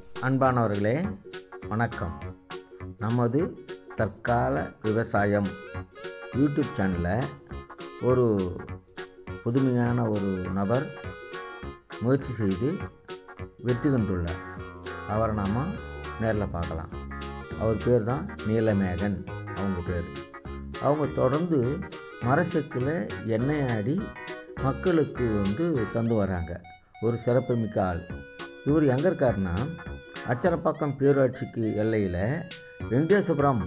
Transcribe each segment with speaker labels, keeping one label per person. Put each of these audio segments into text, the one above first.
Speaker 1: அன்பானவர்களே வணக்கம். நமது தற்கால விவசாயம் யூடியூப் சேனலில் ஒரு புதுமையான ஒரு நபர் முயற்சி செய்து வெற்றி கண்டுள்ளார். அவரை நாம் நேரில் பார்க்கலாம். அவர் பேர் தான் நீலமேகன் அவங்க பேர். அவங்க தொடர்ந்து மரசெக்கில் எண்ணெய் ஆடி மக்களுக்கு வந்து தந்து வராங்க. ஒரு சிறப்புமிக்க ஆள். இவர் எங்கே இருக்காருன்னா அச்சரப்பாக்கம் பேரூராட்சிக்கு எல்லையில் வெங்கடேசபுரம்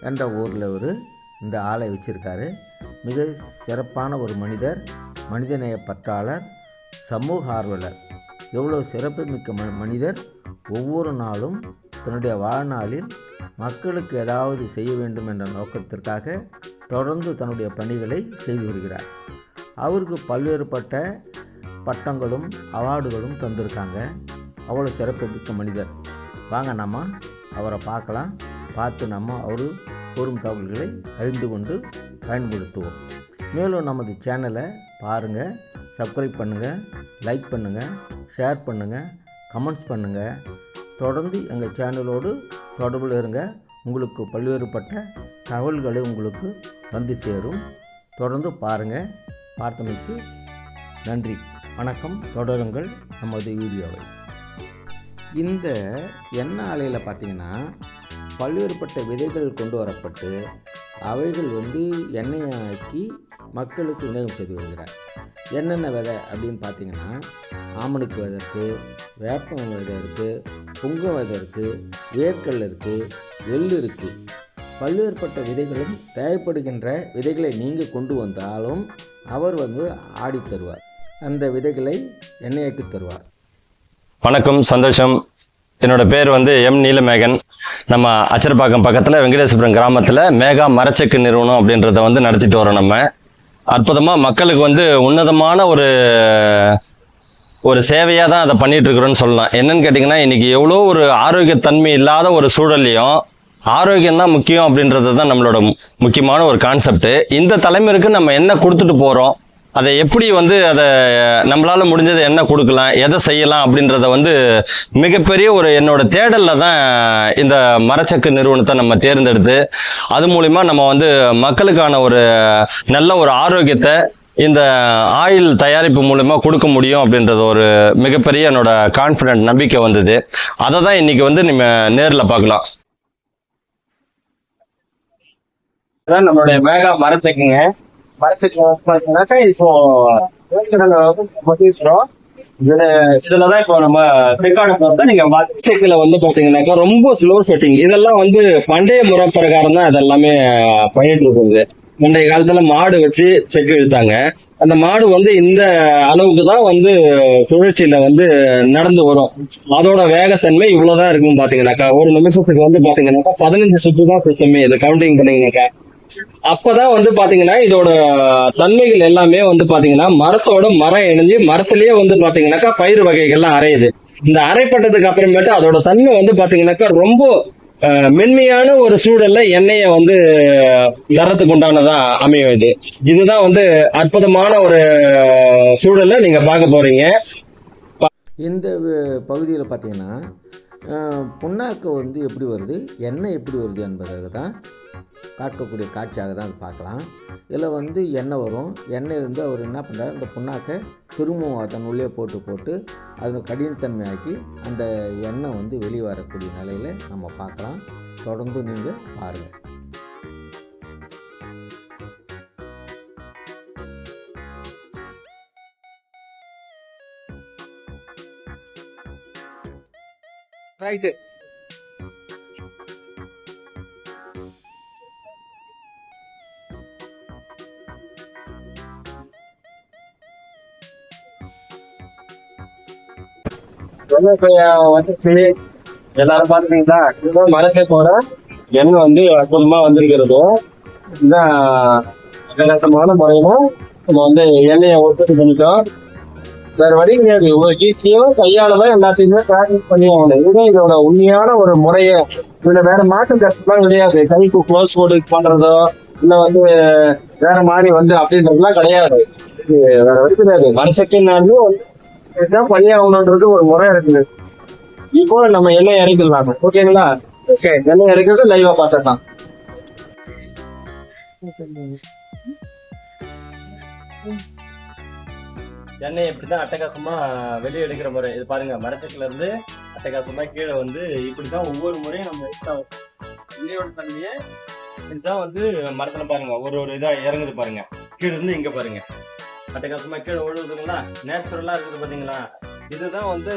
Speaker 1: என்ற ஊரில் ஒரு இந்த ஆளை வச்சுருக்காரு. மிக சிறப்பான ஒரு மனிதர் மனிதநேய பற்றாளர் சமூக ஆர்வலர். எவ்வளோ சிறப்புமிக்க ம மனிதர். ஒவ்வொரு நாளும் தன்னுடைய வாழ்நாளில் மக்களுக்கு ஏதாவது செய்ய வேண்டும் என்ற நோக்கத்திற்காக தொடர்ந்து தன்னுடைய பணிகளை செய்து வருகிறார். அவருக்கு பல்வேறுபட்ட பட்டங்களும் அவார்டுகளும் தந்திருக்காங்க. அவ்வளோ சிறப்புமிக்க மனிதர். வாங்க நம்ம அவரை பார்க்கலாம். பார்த்து நம்ம அவர் கூறும் தகவல்களை அறிந்து கொண்டு பயன்படுத்துவோம். மேலும் நமது சேனலை பாருங்கள் சப்ஸ்கிரைப் பண்ணுங்கள் லைக் பண்ணுங்கள் ஷேர் பண்ணுங்கள் கமெண்ட்ஸ் பண்ணுங்கள் தொடர்ந்து எங்கள் சேனலோடு தொடர்பில் இருங்க. உங்களுக்கு பல்வேறுபட்ட தகவல்களை உங்களுக்கு வந்து சேரும். தொடர்ந்து பாருங்கள் பார்த்தமைக்கு நன்றி. வணக்கம். தொடருங்கள் நமது வீடியோவை. இந்த எண்ணெய் ஆலையில் பார்த்தீங்கன்னா பல்வேறுபட்ட விதைகள் கொண்டு வரப்பட்டு அவைகள் வந்து எண்ணெயாக்கி மக்களுக்கு விநியோகம் செய்து வருகிறார். என்னென்ன விதை அப்படின்னு பார்த்தீங்கன்னா ஆமணுக்கு விதை இருக்குது வேப்பம் விதை இருக்குது புங்க விதை இருக்குது வேர்க்கல் இருக்குது எள் இருக்குது பல்வேறுபட்ட விதைகளும் தேவைப்படுகின்ற விதைகளை நீங்கள் கொண்டு வந்தாலும் அவர் வந்து ஆடி தருவார். அந்த விதைகளை எண்ணெய்க்கு தருவார்.
Speaker 2: வணக்கம் சந்தோஷம். என்னோட பேர் வந்து எம் நீலமேகன். நம்ம அச்சரப்பாக்கம் பக்கத்தில் வெங்கடேஸ்வரம் கிராமத்தில் மேகா மரச்செக்கு நிறுவனம் அப்படின்றத வந்து நடத்திட்டு வரோம் நம்ம. அற்புதமாக மக்களுக்கு வந்து உன்னதமான ஒரு ஒரு சேவையாக தான் அதை பண்ணிகிட்ருக்குறோன்னு சொல்லலாம். என்னன்னு கேட்டிங்கன்னா இன்றைக்கி எவ்வளோ ஒரு ஆரோக்கியத்தன்மை இல்லாத ஒரு சூழல்லையும் ஆரோக்கியம் தான் முக்கியம் அப்படின்றது தான் நம்மளோட முக்கியமான ஒரு கான்செப்ட் இந்த தலைமுறைக்கு நம்ம என்ன கொடுத்துட்டு போகிறோம் அதை எப்படி வந்து அதை நம்மளால் முடிஞ்சதை என்ன கொடுக்கலாம் எதை செய்யலாம் அப்படின்றத வந்து மிகப்பெரிய ஒரு என்னோட தேடலில் தான் இந்த மரச்சக்கு நிறுவனத்தை நம்ம தேர்ந்தெடுத்து அது மூலிமா நம்ம வந்து மக்களுக்கான ஒரு நல்ல ஒரு ஆரோக்கியத்தை இந்த ஆயில் தயாரிப்பு மூலமா கொடுக்க முடியும் அப்படின்றது ஒரு மிகப்பெரிய என்னோட கான்ஃபிடென்ட் நம்பிக்கை வந்தது. அதை தான் இன்னைக்கு வந்து நம்ம நேரில் பார்க்கலாம்.
Speaker 3: நம்மளுடைய மேகா மரத்துக்குங்க மரத்துக்கு இப்போ பேசுறோம் இதுலதான் இப்போ நம்ம ரெக்கார்டு நீங்க வந்து பாத்தீங்கன்னாக்கா ரொம்ப ஸ்லோ செட்டிங் இதெல்லாம் வந்து பண்டைய முறை பிரகாரம் தான் இதெல்லாமே பண்ணிட்டு இருக்குது முந்தைய காலத்துல மாடு வச்சு செக்கு இழுத்தாங்க அந்த மாடு வந்து இந்த அளவுக்கு தான் வந்து சுழற்சியில வந்து நடந்து வரும். அதோட வேகத்தன்மை இவ்வளவுதான் இருக்கும் பாத்தீங்கன்னாக்கா ஒரு நிமிஷத்துக்கு வந்து பாத்தீங்கன்னாக்கா பதினஞ்சு சுற்று தான் சுத்தமே. இது கவுண்டிங் பண்ணீங்கன்னாக்கா. அப்பதான் வந்து பாத்தீங்கன்னா இதோட தன்மைகள் எல்லாமே வந்து பாத்தீங்கன்னா மரத்தோட மரம் இணைஞ்சு மரத்திலேயே வந்து பாத்தீங்கன்னாக்கா பயிர் வகைகள்லாம் அரையுது. இந்த அரைப்பட்டதுக்கு அப்புறமேட்டு அதோட தன்மை வந்து பாத்தீங்கன்னாக்கா ரொம்ப மென்மையான ஒரு சூழல்ல எண்ணெயை வந்து தரத்துக்கு உண்டானதா அமையும் இது இதுதான் வந்து அற்புதமான ஒரு சூழல்ல நீங்க பார்க்க போறீங்க.
Speaker 1: இந்த பகுதியில் பார்த்தீங்கன்னா புண்ணாக்கு வந்து எப்படி வருது? எண்ணெய் எப்படி வருது என்பதாக தான் காட்டக்கூடிய காட்சியாக தான் அது பார்க்கலாம். இதில் வந்து எண்ணெய் வரும். எண்ணெய் இருந்து அவர் என்ன பண்ணுறாரு? அந்த புண்ணாக்கை திரும்பவும் அதன் உள்ளே போட்டு போட்டு அது கடினத்தன்மையாக்கி அந்த எண்ணெய் வந்து வெளியே வரக்கூடிய நிலையில் நம்ம பார்க்கலாம். தொடர்ந்து நீங்கள் பாருங்கள்
Speaker 3: ரைட்டு வந்துச்சு எல்லாரும் பாத்துட்டீங்களா இதுதான் மரத்தை போற எண்ணெய் வந்து அற்புதமா வந்திருக்கிறது. இதுதான் அகலத்தமான முறையில நம்ம வந்து எண்ணெயை உற்பத்தி பண்ணிட்டோம். வேற வழி கிடையாது. ஒரு கீழ்ச்சியும் கையால தான் எல்லாத்தையுமே பிராக்டிஸ் பண்ணி ஆகணும் இதுதான் இதோட உண்மையான ஒரு முறையை. இதுல வேற மாற்றம் கஷ்டம்லாம் கிடையாது. கைக்கு க்ளோஸ் போர்டு பண்றதோ இல்ல வந்து வேற மாதிரி வந்து அப்படின்றதுலாம் கிடையாது. இது வேற வழி கிடையாது. மரசக்கினாலும் வந்து இதுதான் பண்ணி ஆகணுன்றது ஒரு முறை இருக்குது.
Speaker 4: இப்போ நம்ம எண்ணெய் இறக்கிடலாம் ஓகேங்களா? ஓகே எண்ணெய் இறக்கிறது லைவா பார்த்துக்கலாம்
Speaker 3: எண்ணெய் இப்படிதான் அட்டகாசமா வெளியே எடுக்கிற முறை. இது பாருங்க மரச்சக்கில இருந்து அட்டகாசமா கீழே வந்து இப்படிதான் ஒவ்வொரு முறையும் நம்ம எடுத்தா எண்ணெயோட தன்மையை இதுதான் வந்து மரத்துல பாருங்க ஒரு ஒரு இதா இறங்குது பாருங்க. கீழே இருந்து இங்க பாருங்க. அட்டகாசமா கீழே விழுகுதுங்களா நேச்சுரலாக இருக்குது பாத்தீங்களா? இதுதான் வந்து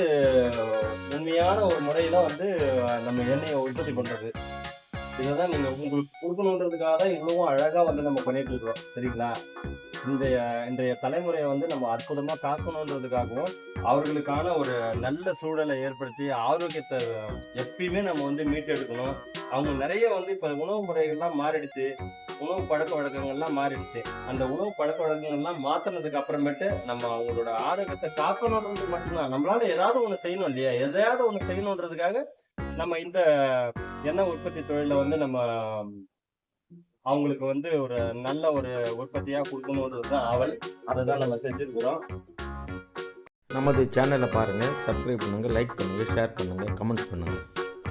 Speaker 3: உண்மையான ஒரு முறையில வந்து நம்ம எண்ணெயை உற்பத்தி பண்றது. இதுதான் நீங்க உங்களுக்கு கொடுக்கணுன்றதுக்காக தான் இவ்வளவும் அழகா வந்து நம்ம பண்ணிட்டு இருக்கோம் சரிங்களா? இன்றைய இன்றைய தலைமுறையை வந்து நம்ம அற்புதமா காக்கணுன்றதுக்காகவும் அவர்களுக்கான ஒரு நல்ல சூழலை ஏற்படுத்தி ஆரோக்கியத்தை எப்பயுமே நம்ம வந்து மீட்டெடுக்கணும். அவங்க நிறைய வந்து இப்ப உணவு முறைகள்லாம் மாறிடுச்சு. உணவு பழக்க வழக்கங்கள்லாம் மாறிடுச்சு. அந்த உணவு பழக்க வழக்கங்கள்லாம் மாத்தினதுக்கு அப்புறமேட்டு நம்ம அவங்களோட ஆரோக்கியத்தை காக்கணுன்றது மட்டும்தான். நம்மளால ஏதாவது ஒன்று செய்யணும் இல்லையா? எதையாவது ஒன்று செய்யணுன்றதுக்காக நம்ம இந்த எண்ணெய் உற்பத்தி தொழிலை வந்து நம்ம அவங்களுக்கு வந்து ஒரு நல்ல ஒரு உற்பத்தியாக கொடுக்கணுன்றது தான் அவள் அதை தான் நம்ம செஞ்சுருக்கிறோம்.
Speaker 1: நமது சேனலை பாருங்கள் சப்ஸ்கிரைப் பண்ணுங்கள் லைக் பண்ணுங்கள் ஷேர் பண்ணுங்கள் கமெண்ட்ஸ் பண்ணுங்கள்